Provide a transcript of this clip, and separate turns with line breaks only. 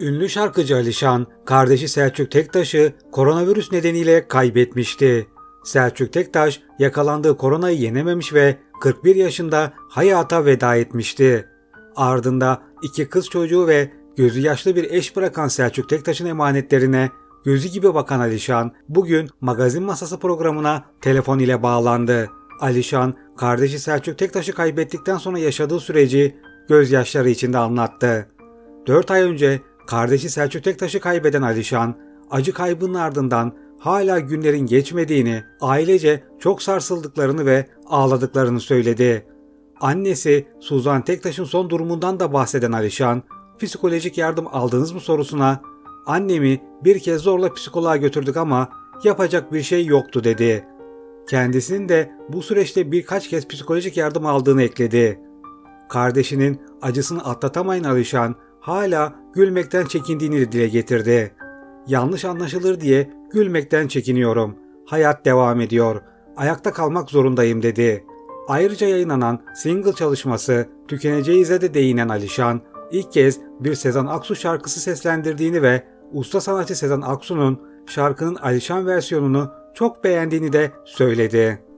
Ünlü şarkıcı Alişan, kardeşi Selçuk Tektaş'ı koronavirüs nedeniyle kaybetmişti. Selçuk Tektaş yakalandığı koronayı yenememiş ve 41 yaşında hayata veda etmişti. Ardında iki kız çocuğu ve gözü yaşlı bir eş bırakan Selçuk Tektaş'ın emanetlerine gözü gibi bakan Alişan bugün magazin masası programına telefon ile bağlandı. Alişan, kardeşi Selçuk Tektaş'ı kaybettikten sonra yaşadığı süreci gözyaşları içinde anlattı. 4 ay önce kardeşi Selçuk Tektaş'ı kaybeden Alişan, acı kaybının ardından hala günlerin geçmediğini, ailece çok sarsıldıklarını ve ağladıklarını söyledi. Annesi Suzan Tektaş'ın son durumundan da bahseden Alişan, psikolojik yardım aldınız mı sorusuna, annemi bir kez zorla psikoloğa götürdük ama yapacak bir şey yoktu dedi. Kendisinin de bu süreçte birkaç kez psikolojik yardım aldığını ekledi. Kardeşinin acısını atlatamayan Alişan hala gülmekten çekindiğini dile getirdi. Yanlış anlaşılır diye gülmekten çekiniyorum. Hayat devam ediyor. Ayakta kalmak zorundayım dedi. Ayrıca yayınlanan single çalışması Tükeneceğiz'e de değinen Alişan, ilk kez bir Sezen Aksu şarkısı seslendirdiğini ve usta sanatçı Sezen Aksu'nun şarkının Alişan versiyonunu çok beğendiğini de söyledi.